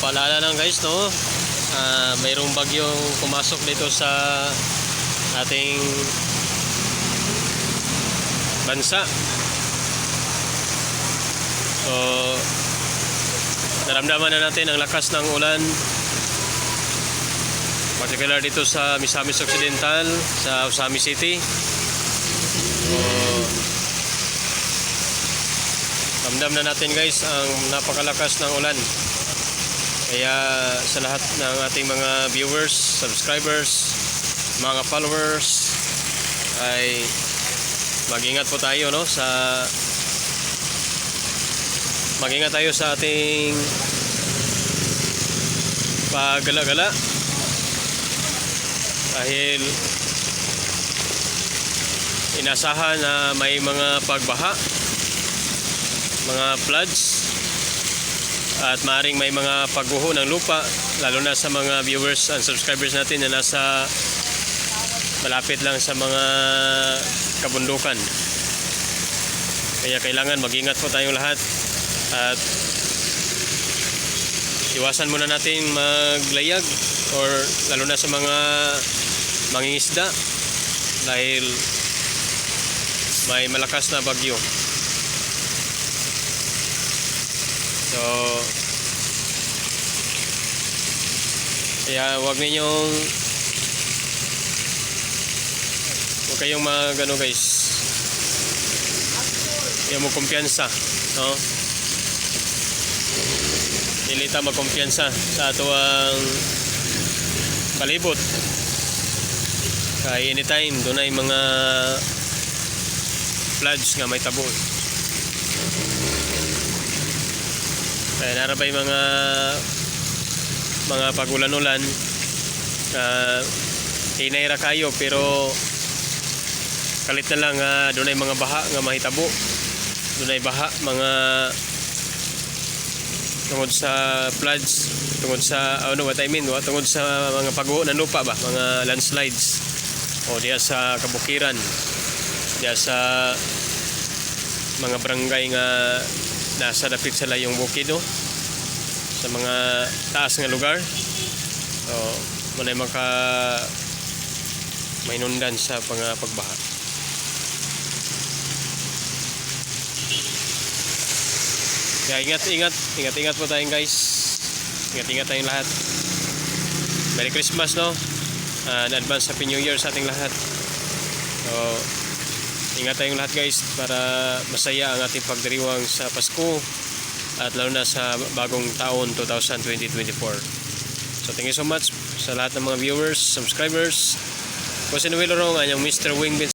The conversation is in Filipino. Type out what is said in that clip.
paalala lang guys no. Ah, mayroong bagyong pumasok dito sa ating bansa. So naramdaman na natin ang lakas ng ulan particular dito sa Misamis Occidental sa Usami City so ramdam na natin guys ang napakalakas ng ulan kaya sa lahat ng ating mga viewers, subscribers, mga followers ay mag-ingat po tayo no sa mag-ingat tayo sa ating paggala-gala. Dahil inasahan na may mga pagbaha mga floods at maaring may mga pagguho ng lupa lalo na sa mga viewers and subscribers natin na nasa malapit lang sa mga kabundukan. Kaya kailangan mag-ingat po tayong lahat at iwasan muna natin maglayag or lalo na sa mga mangingisda dahil may malakas na bagyo so kaya wag ninyong huwag kayong mag ano guys. Kaya mo kumpiyansa no? Nilita magkumpiyansa sa ato ang palibot kay anytime doon ay mga floods nga may tabo kaya narabay mga mga pagulan-ulan. Uh, hinayra kayo pero kalit na lang uh, doon ay mga baha nga mahitabo. Doon ay baha mga tungod sa floods tungod sa ano what I mean what, tungod sa mga pagguho ng lupa ba mga landslides. O diya sa kabukiran diya sa mga barangay nga nasa dapit sa layong bukido sa mga taas nga lugar. So manay maka mainundan sa mga pagbaha. Kaya ingat ingat ingat ingat po tayong guys. Ingat ingat tayong lahat. Merry Christmas no? Uh, advance Happy New Year sa ating lahat. So ingat tayong lahat guys para masaya ang ating pagdiriwang sa Pasko at lalo na sa bagong taon 2020-24 so thank you so much sa lahat ng mga viewers, subscribers kung sino Wilorong, anyang Mr. Wing